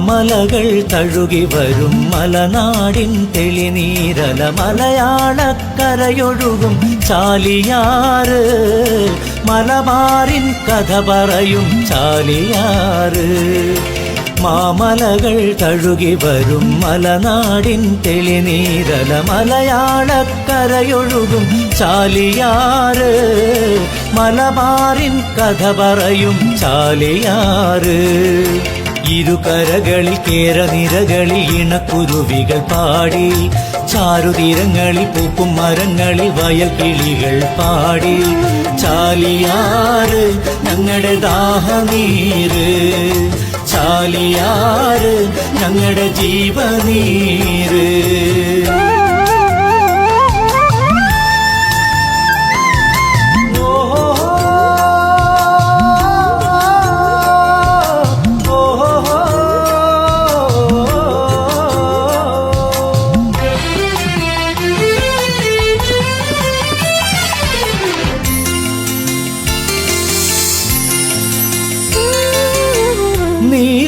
மாமலகள் தழுகி வரும் மலநாடின் தெளிநீரல மலையாள கரையொழுகும் சாலியாறு. மலபாரின் கத பறையும் சாலியாறு. மாமலகள் தழுகி வரும் மலநாடின் தெளிநீரல மலையாள கரையொழுகும் சாலியாறு. மலபாரின் கத சாலியாறு. ഇരുകരകളിൽ കേരനിരകളിൽ ഇണക്കുരുവികൾ പാടി. ചാരുതീരങ്ങളിൽ പൂക്കും മരങ്ങളിൽ വയൽ കിളികൾ പാടി. ചാലിയാറ് ഞങ്ങളുടെ ദാഹനീര് ചാലിയാറ് ഞങ്ങളുടെ ജീവനീര്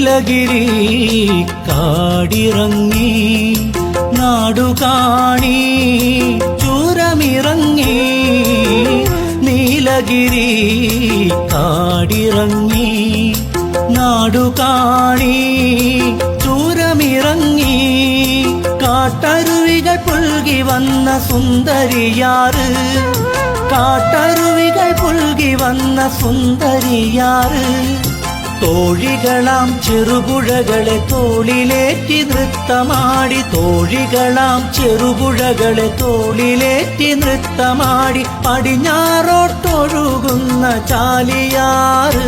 നീലഗിരി കാടിറങ്ങി നാടുകാണി ചൂരമിറങ്ങി നീലഗിരി കാടിറങ്ങി നാടുകാണി ചൂരമിറങ്ങി കാട്ടരുവികൾ പുൽകി വന്ന സുന്ദരിയാറ് കാട്ടരുവികൾ പുൽകി വന്ന സുന്ദരിയാറ് തോഴികളാം ചെറുപുഴകളെ തോളിലേറ്റി നൃത്തമാടി. തോഴികളാം ചെറുപുഴകളെ തോളിലേറ്റി നൃത്തമാടി. പടിഞ്ഞാറോട്ടൊഴുകുന്ന ചാലിയാറ്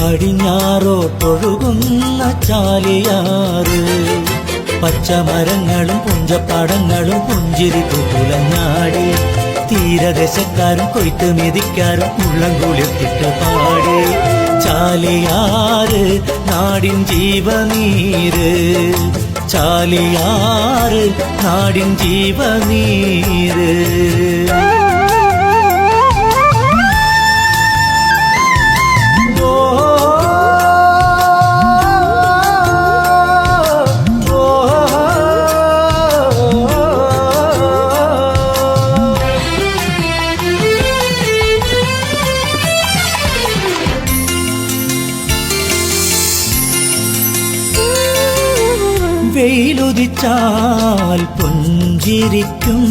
പടിഞ്ഞാറോട്ടൊഴുകുന്ന ചാലിയാറ് പച്ചമരങ്ങളും പുഞ്ചപ്പടങ്ങളും പുഞ്ചിരി കുലഞ്ഞാടി തീരദേശക്കാരും കൊയ്ത്ത് മെതിക്കാരും ഉള്ളം പാടി. சாலியாறு நாடின் ஜீவநீரு. சாலியாறு நாடின் ஜீவநீரு. വെയിലുദിച്ചാൽ പുഞ്ചിരിക്കും.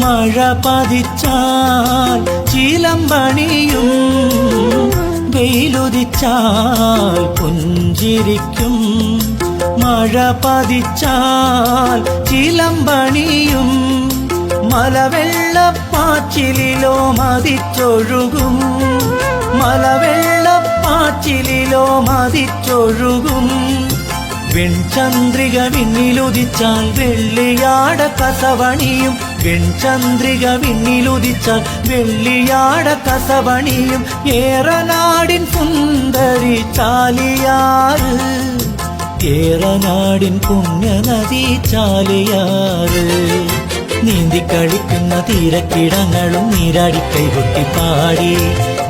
മഴ പതിച്ചാൽ ചിലമ്പണിയും. വെയിലുദിച്ചാൽ പുഞ്ചിരിക്കും. മഴ പതിച്ചാൽ ചിലമ്പണിയും. മലവെള്ളപ്പാച്ചിലോ മതിച്ചൊഴുകും. മലവെള്ളപ്പാച്ചിലോ മതിച്ചൊഴുകും. വെൺചന്ദ്രിക വിണ്ണിലുദിച്ചാൽ വെള്ളിയാട കസവണിയും. വെൺചന്ദ്രിക വിണ്ണിലുദിച്ചാൽ വെള്ളിയാട കസവണിയും. ഏറനാടിൻ സുന്ദരി ചാലിയാറ്. ഏറനാടിൻ പുണ്യനദി ചാലിയാറ്. നീന്തിക്കളിക്കുന്ന തീരക്കിടങ്ങളും നീരാടി കൈകൊട്ടി പാടി.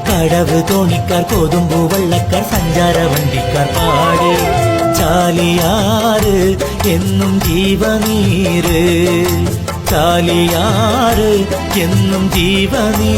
കടവ് തോണിക്കാർ കൊതുമ്പു വള്ളക്കാർ സഞ്ചാര വണ്ടിക്കാർ പാടി. காலியாறு என்னும் ஜீவநீரு. காலியாறு என்னும் ஜீவநீரு.